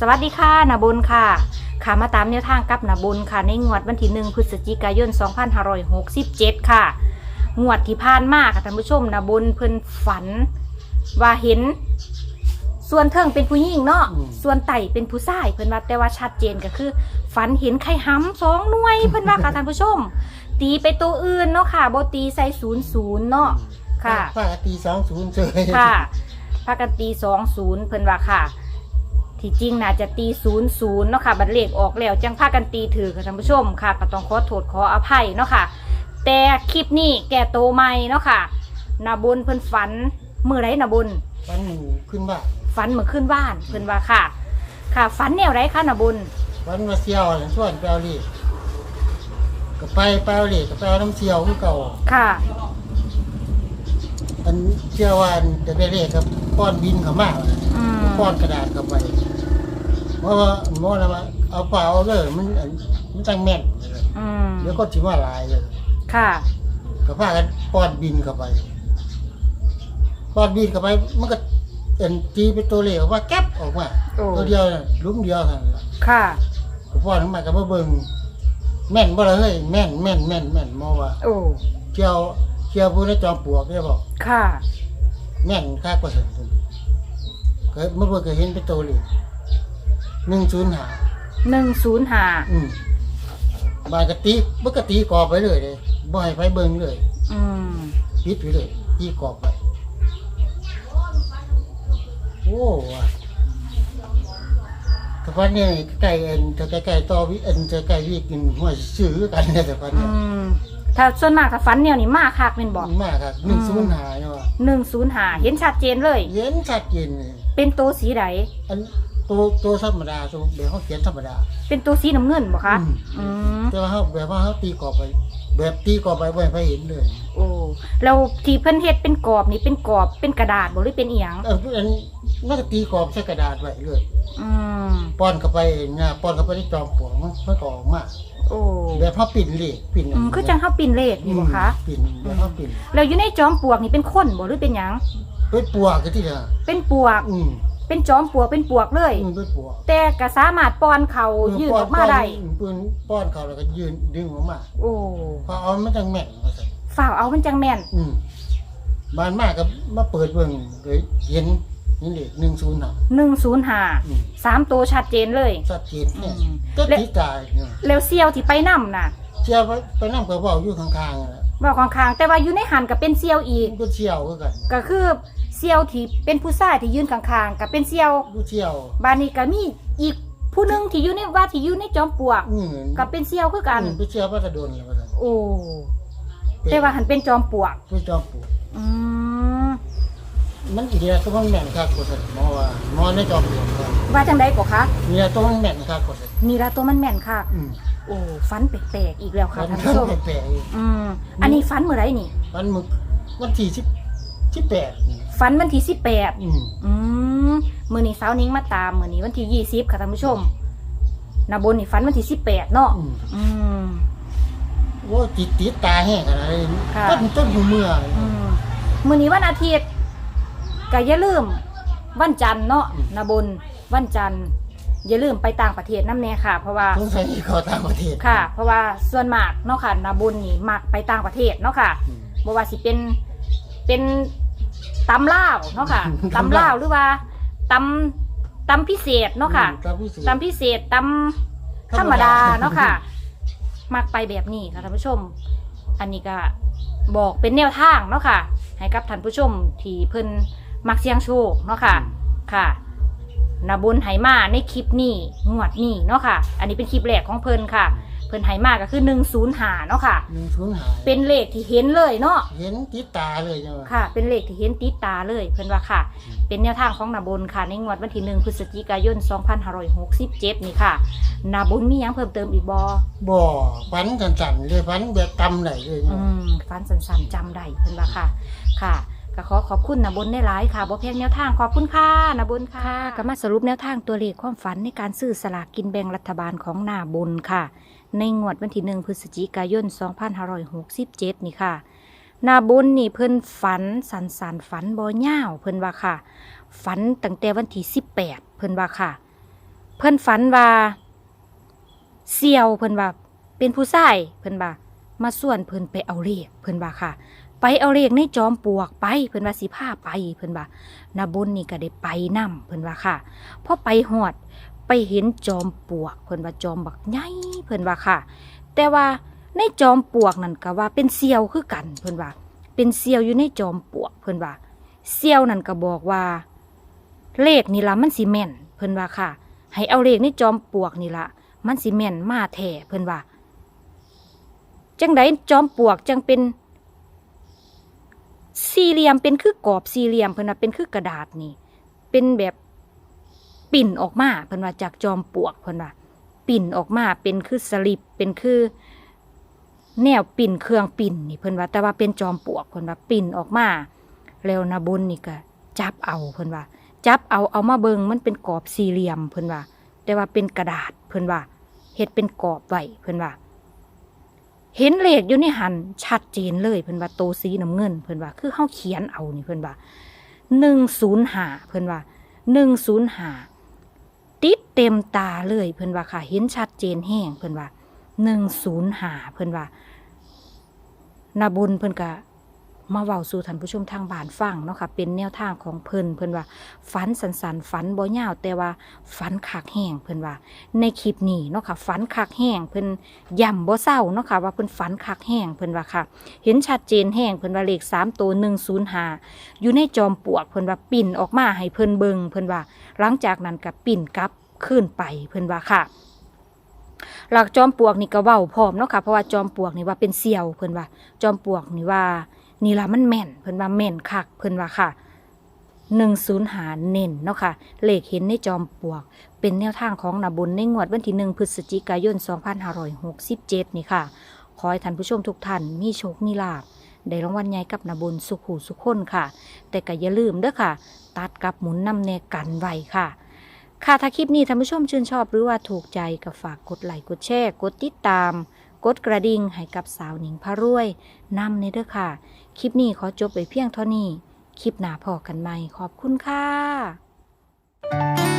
สวัสดีค่ะนาบุญค่ะค่ะมาตามแนวทางกับนาบุญค่ะ ในงวดวันที่หนึ่งพฤศจิกายน 2567 ค่ะ งวดที่ผ่านมาค่ะท่านผู้ชมนาบุญเพิ่นฝัน ว่าเห็น ส่วนเทิงเป็นผู้หญิงเนาะอืมส่วนไต่เป็นผู้ชายเพิ่นว่าแต่ว่าชัดเจนก็คือ ฝันเห็นไข่ห้ำสองหน่วยเพิ่นว่าค่ะท่านผู้ชม ตีไปตัวอื่นเนาะค่ะบ่ตีใส่ศูนย์ศูนย์เนาะค่ะปกติสองศูนย์เจอค่ะพากันตีสองศูนย์เพิ่นว่าค่ะ ที่จริงน่าจะตีศูนย์ศูนย์เนาะค่ะ บัตรเลขออกแล้วจังพากันตีถือค่ะท่านผู้ชมค่ะก็ต้องขอโทษขออภัยเนาะค่ะ แต่คลิปนี้แก่โตใหม่เนาะค่ะนาบุญเพิ่นฝันมือไรนาบุญวันหนึ่งขึ้นบ้านฝันเมื่อขึ้นบ้านเพิ่นว่าค่ะ ค่ะฝันแนวไรคะนาบุญวันมาเซียวน่ะส่วนไปเอาลีก็ไปไปเอาลีก็ไปเอาน้ำเซียวคือเก่าค่ะอันเชื่อว่าอันจะได้เลขครับป้อนบินเขามากอืมป้อนกระดาษเข้าไป เพราะว่าหมอนะว่าเอาเปล่าเอาเลยมันอันมันจังแม่นอืมเดี๋ยวก็ถิว่าหลายเลยค่ะ ก็พากันป้อนบินเข้าไปป้อนบินเข้าไปมันก็เอ็นตีเป็นตัวเลขออกมาแก๊บออกมาโอ้ ตัวเดียวน่ะหลุมเดียวเท่านั้นล่ะค่ะ ก็ป้อนขึ้นมาก็มาเบิ่งแม่นบ่ล่ะเฮ้ยแม่นแม่นแม่นแม่นหมอว่าโอ้เที่ยวเที่ยวผู้ในจอมปลวกได้บอก ค่ะ แม่นค่ากว่าเสร็จก็เมื่อเบิ่งก็เห็นเป็นตัวเล ข105หนึ่งศูนย์ห้าอืมบานกะตีบ่กะตีกรอบไปเลยเด้บ่ให้ไผเบิ่งเลยอืมปิดไปเลยตีกรอบไปโอ้ว่ะแต่วันนี้ใกล้เอ็นจะใกล้ๆต่อวิเอ็นจะใกล้วิกินหัวซื้อกันเนี่ยแต่วันอืนี้มถ้าส่วนมากถ้าฝันแนวนี้มากคักเป็นบอกมากครับหนึ่งศูนย์หาเนาะหนึ่งศูนย์หาเห็นชัดเจนเลย เย็นชัดเจนเลยเป็นตัวสีใดอัน ตัวตัวธรรมดาตัวเดี๋ยวเขาเขียนธรรมดา เป็นตัวสีน้ำเงินบ่คะอืม อืมแต่ว่าเขาแบบว่าเขาตีกรอบไป แบบตีกรอบไปบ่ให้ไผเห็นเลยโอ้แล้วที่เพิ่นเฮ็ดเป็นกรอบนี่เป็นกรอบเป็นกระดาษบ่หรือเป็นอีหยังเอออันนั่นก็ตีกรอบใส่กระดาษไว้เลยอืมป้อนเข้าไปเนี่ยป้อนเข้าไปในจอมปลวกมันมันก็ออกมาโอ้แบบเขาปิ่นเลขปิ่นอืมคือจังเฮาปิ้นเลขนี่บ่คะปิ่นแบบเขาปิ่นแล้วอยู่ในจอมปลวกนี่เป็นคนบ่หรือเป็นหยังเป็นปลวกก็ที่ละเป็นปลวก อืม เป็นจอมปลวกเป็นปลวกเลยอืมเป็นปลวกแต่ก็สามารถป้อนเขายืดออกมาได้ปืนป้อนเขาแล้วก็ยืนดึงออกมาโอ้พอเอามันจังแม่นว่าซั่นฝ่าวเอามันจังแม่นอืมบานมากก็มาเปิดเบิ่งเลยเห็นนี่เลขหนึ่งศูนย์หา105อืมสามตัวชัดเจนเลยชัดเจนเนี่ยอืม ก็ตีตายเนี่ยแล้วเซียวที่ไปนํน่ะเชี่ยวไปไปนั่งกับว่าอยู่ข้างๆนั่นแหละว่าข้างๆแต่ว่าอยู่ในหันก็เป็นเซียวอีกมันก็เชี่ยวคือกันก็คือเซียวที่เป็นผู้ชายที่ยืนข้างๆก็เป็นเซียวกูเชี่ยว บานนี้ก็มีอีกผู้หนึงที่อยู่ในว่าที่อยู่ในจอมปลวกอืมก็เป็นเซียวคือกัน อืมไปเชี่ยวพระตะโดนเลยว่าซั่นโอ้แต่ว่าหันเป็นจอมปลวกไปจอมปลวกอืมมันอีเดียตัวมันแม่นคักกว่าซั่นหมอว่าหมอในจอมปลวกว่าว่าจังได๋ก็คะเนี่ยตัวมันแม่นคักกว่าซั่นนี่ละตัวมันแม่นค่ะ อืมโอ้ฟันแปลกๆอีกแล้วค่ะมันท่านผู้ชมแปลกๆอีกอืมอันนี้ฟันเมื่อไรนี่มันมึกวันที่สิบสิบแปดนี่ ฟันวันที่สิบแปดอืมอืมมือนี้สาวนิ้งมาตามมือนี้วันที่ยี่สิบค่ะท่านผู้ชมนาบนนี่ฟันวันที่สิบแปดเนาะอืมอืม โอ้ติดติดตาแห้งขนาดนี้ค่ะ ต้นต้นหูเมื่ออืมมือนี้วันอาทิตย์ก็อย่าลืม วันจันทร์เนาะนาบนวันจันทร์อย่าลืมไปต่างประเทศน้ำแน่ค่ะ เพราะว่า สงสัยเขาต่างประเทศค่ะ เพราะว่าส่วนมากเนาะค่ะนาบุญนี่มักไปต่างประเทศเนาะค่ะอืมบ่ว่าสิเป็นเป็น ตำลาวเนาะค่ะตำลาวตำลาวหรือว่าตำตำพิเศษเนาะค่ะตามพิสูจน์ตำพิเศษตำธรรมดาเนาะค่ะ มักไปแบบนี้ค่ะท่านผู้ชม อันนี้ก็บอกเป็นแนวทางเนาะค่ะ ให้กับท่านผู้ชมที่เพิ่นมักเสี่ยงโชคเนาะค่ะ ค่ะนาบุญไหมาในคลิปนี้งวดนี้เนาะค่ะ อันนี้เป็นคลิปแรกของเพิ่นค่ะ เพิ่นไหมาก็คือหนึ่งศูนย์หาเนาะค่ะ หนึ่งศูนย์หายเป็นเลขที่เห็นเลยเนาะ เห็นติดตาเลยใช่ไหมค่ะ เป็นเลขที่เห็นติดตาเลยเพิ่นว่าค่ะเป็นแนวทางของนาบุญค่ะ ในงวดวันที่หนึ่งพฤศจิกายน 2567 นี่ค่ะ นาบุญมีหยังเพิ่มเติมอีกบอบ่ฟันสั่นๆเลยฟันแบบตำไหนเลยอืมฟันสันๆจำได้เพิ่นว่าค่ะ ค่ะก็ขอขอบคุณนาบุญได้หลายค่ะบ่เพียงแนวทางขอบคุณค่ะนาบุญค่ะก็มาสรุปแนวทางตัวเลขความฝันในการซื้อสลากกินแบ่งรัฐบาลของนาบุญค่ะ ในงวดวันที่หนึ่งพฤศจิกายน 2567 นี่ค่ะนาบุญนี่เพิ่นฝันสันสันฝันบ่ย่าวเพิ่นว่าค่ะ ฝันตั้งแต่วันที่18 เพิ่นว่าค่ะ เพิ่นฝันว่าเสี่ยวเพิ่นว่าเป็นผู้ชายเพิ่นว่ามาส่วนเพิ่นไปเอาเลขเพิ่นว่าค่ะ ไปเอาเลขในจอมปลวกไปเพิ่นว่าสิพาไปเพิ่นว่านาบุญนี่ก็ได้ไปนํเพิ่นว่าค่ะพอไปฮอด ไปเห็นจอมปลวก เพิ่นว่าจอมบักใหญ่เพิ่นว่าค่ะ แต่ว่าในจอมปลวกนั่นก็ว่าเป็นเซียวคือกันเพิ่นว่า เป็นเซียวอยู่ในจอมปลวกเพิ่นว่าเซียวนั่นก็บอกว่า เลขนี่ละมันสิแม่นเพิ่นว่าค่ะ ให้เอาเลขในจอมปลวกนี่ละมันสิแม่นมาแท้เพิ่นว่าจังไดจอมปลวกจังเป็น สี่เหลี่ยมเป็นคือกรอบสี่เหลี่ยมเพิ่นว่าเป็นคือกระดาษนี่ เป็นแบบ ปิ่นออกมาเพิ่นว่าจากจอมปวกเพิ่นว่าปิ่นออกมาเป็นคือสลิปเป็นคือ แนวปิ่นเครื่องปิ่นนี่เพิ่นว่าแต่ว่าเป็นจอมปวกเพิ่นว่าปิ่นออกมาแล้วนาบุญนี่ก็จับเอาเพิ่นว่า จับเอาเอามาเบิงมันเป็นกรอบสี่เหลี่ยมเพิ่นว่า แต่ว่าเป็นกระดาษเพิ่นว่าเฮ็ดเป็นกรอบไว้เพิ่นว่า เห็นเลขอยู่ในหันชัดเจนเลยเพิ่นว่าโตสีน้ำเงินเพิ่นว่าคือเฮาเขียนเอานี่เพิ่นว่าหนึ่งศูนย์หาเพิ่นว่าหนึ่งศูนย์หา เต็มตาเลยเพิ่นว่าค่ะ เห็นชัดเจนแห้งเพิ่นว่าหนึ่งศูนย์หาเพิ่นว่านาบุญเพิ่นก็มาเว้าสู่ท่านผู้ชมทางบ้านฟังเนาะค่ะ เป็นแนวทางของเพิ่นเพิ่นว่าฝันสันสันฝันบ่ยาวแต่ว่าฝันคักแห้งเพิ่นว่า ในคลิปนี้เนาะค่ะฝันคักแห้งเพิ่นย้ำบ่เศร้าเนาะค่ะว่าเพิ่นฝันคักแห้งเพิ่นว่าค่ะ เห็นชัดเจนแห้งเพิ่นว่าเลขสามตัวหนึ่งศูนย์หาอยู่ในจอมปลวกเพิ่นว่าปิ่นออกมาให้เพิ่นเบิงเพิ่นว่า หลังจากนั้นก็ปิ่นกลับ ขึ้นไปเพิ่อนว่าค่ะหลักจอมปลวกนี่ก็เว้าพร้อมเนาะค่ะเพราะว่าจอมปลวกนี่ว่าเป็นเสี่ยวเพิ่อนว่าจอมปลวกนี่ว่านี่ละมันแม่นเพิ่อนว่าแม่นคักเพิ่อนว่าค่ะหนึ่งศูนย์หาเน้นเนาะค่ะเลขเห็นในจอมปลวก เป็นแนวทางของนาบุญในงวดวันที่หนึ่งพฤศจิกายน 2567 นี่ค่ะ ขอให้ท่านผู้ชมทุกท่านมีโชคมีลาภได้รางวัลใหญ่กับนาบุญสุขหูสุขคนค่ะ แต่ก็อย่าลืมเด้อค่ะ ตัดกับหมุนนำแนกันไว้ค่ะ ค่ะถ้าคลิปนี้ท่านผู้ชมชื่นชอบหรือว่าถูกใจก็ฝากกดไลค์กดแชร์กดติดตาม กดกระดิ่งให้กับสาวหนิงพารวยนำในเด้อค่ะ คลิปนี้ขอจบไปเพียงเท่านี้ คลิปหน้าพอกันใหม่ขอบคุณค่ะ